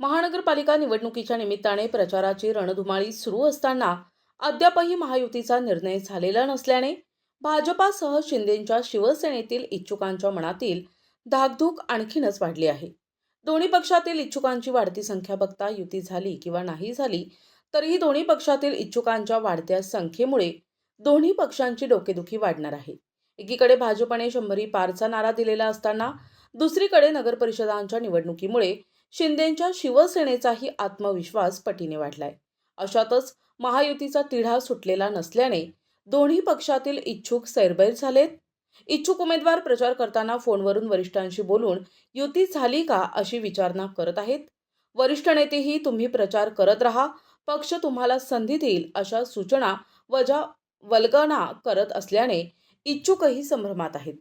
महानगरपालिका निवडणुकीच्या निमित्ताने प्रचाराची रणधुमाळी सुरू असताना अद्यापही महायुतीचा निर्णय झालेला नसल्याने भाजपासह शिंदेंच्या शिवसेनेतील इच्छुकांच्या मनातील धाकधूक आणखीनच वाढली आहे. दोन्ही पक्षातील इच्छुकांची वाढती संख्या बघता युती झाली किंवा नाही झाली तरीही दोन्ही पक्षातील इच्छुकांच्या वाढत्या संख्येमुळे दोन्ही पक्षांची डोकेदुखी वाढणार आहे. एकीकडे भाजपने शंभरी पारचा नारा दिलेला असताना दुसरीकडे नगरपरिषदांच्या निवडणुकीमुळे शिंदेंच्या शिवसेनेचाही आत्मविश्वास पटीने वाढलाय. अशातच महायुतीचा तिढा सुटलेला नसल्याने दोन्ही पक्षातील इच्छुक सैरबैर झालेत. इच्छुक उमेदवार प्रचार करताना फोनवरून वरिष्ठांशी बोलून युती झाली का? अशी विचारणा करत आहेत. वरिष्ठ नेतेही तुम्ही प्रचार करत राहा. पक्ष तुम्हाला संधी देईल अशा सूचना वजा वल्गना करत असल्याने इच्छुकही संभ्रमात आहेत.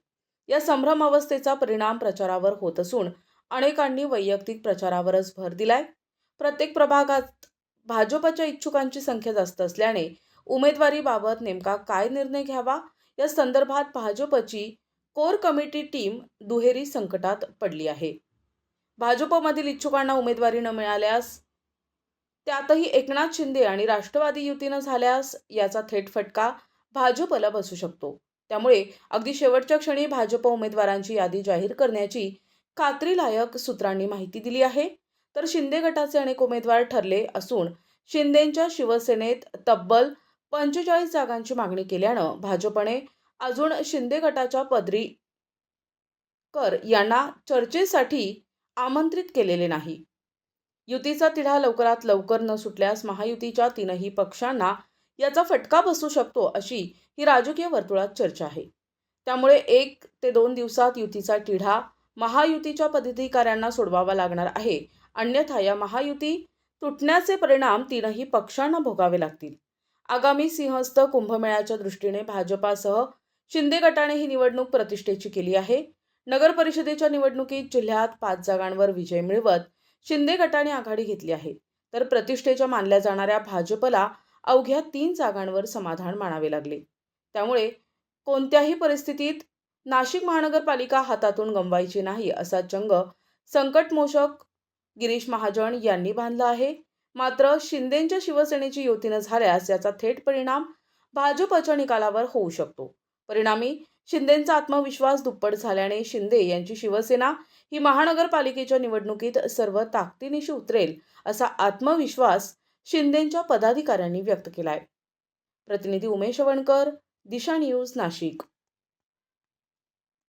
या संभ्रम अवस्थेचा परिणाम प्रचारावर होत असून अनेकांनी वैयक्तिक प्रचारावरच भर दिलाय. प्रत्येक प्रभागात भाजपच्या इच्छुकांची संख्या जास्त असल्याने उमेदवारीबाबत नेमका काय निर्णय घ्यावा? या संदर्भात भाजपची कोर कमिटी टीम दुहेरी संकटात पडली आहे. भाजपमधील इच्छुकांना उमेदवारी न मिळाल्यास त्यातही एकनाथ शिंदे आणि राष्ट्रवादी युतीनं झाल्यास याचा थेट फटका भाजपला बसू शकतो. त्यामुळे अगदी शेवटच्या क्षणी भाजप उमेदवारांची यादी जाहीर करण्याची खात्रीलायक सूत्रांनी माहिती दिली आहे. तर शिंदे गटाचे अनेक उमेदवार ठरले असून शिंदेंच्या शिवसेनेत तब्बल पंचेचाळीस जागांची मागणी केल्यानं भाजपने अजून शिंदे गटाच्या पदरीकर यांना चर्चेसाठी आमंत्रित केलेले नाही. युतीचा तिढा लवकरात लवकर न सुटल्यास महायुतीच्या तीनही पक्षांना याचा फटका बसू शकतो अशी ही राजकीय वर्तुळात चर्चा आहे. त्यामुळे एक ते दोन दिवसात युतीचा तिढा महायुतीच्या पदाधिकाऱ्यांना सोडवावा लागणार आहे. अन्यथा या महायुती तुटण्याचे परिणाम तीनही पक्षांना भोगावे लागतील. आगामी सिंहस्थ कुंभमेळ्याच्या दृष्टीने भाजपासह शिंदे गटाने ही निवडणूक प्रतिष्ठेची केली आहे. नगर परिषदेच्या निवडणुकीत जिल्ह्यात पाच जागांवर विजय मिळवत शिंदे गटाने आघाडी घेतली आहे. तर प्रतिष्ठेच्या मानल्या जाणाऱ्या भाजपला अवघ्या तीन जागांवर समाधान मानावे लागले. त्यामुळे कोणत्याही परिस्थितीत नाशिक महानगरपालिका हातातून गमवायची नाही असा चंग संकटमोषक गिरीश महाजन यांनी बांधला आहे. मात्र शिंदेंच्या शिवसेनेची युतीनं झाल्यास याचा थेट परिणाम भाजपच्या निकालावर होऊ शकतो. परिणामी शिंदेंचा आत्मविश्वास दुप्पट झाल्याने शिंदे यांची शिवसेना ही महानगरपालिकेच्या निवडणुकीत सर्व ताकदीनिशी उतरेल असा आत्मविश्वास शिंदेंच्या पदाधिकाऱ्यांनी व्यक्त केलाय. प्रतिनिधी उमेश वणकर दिशा न्यूज नाशिक.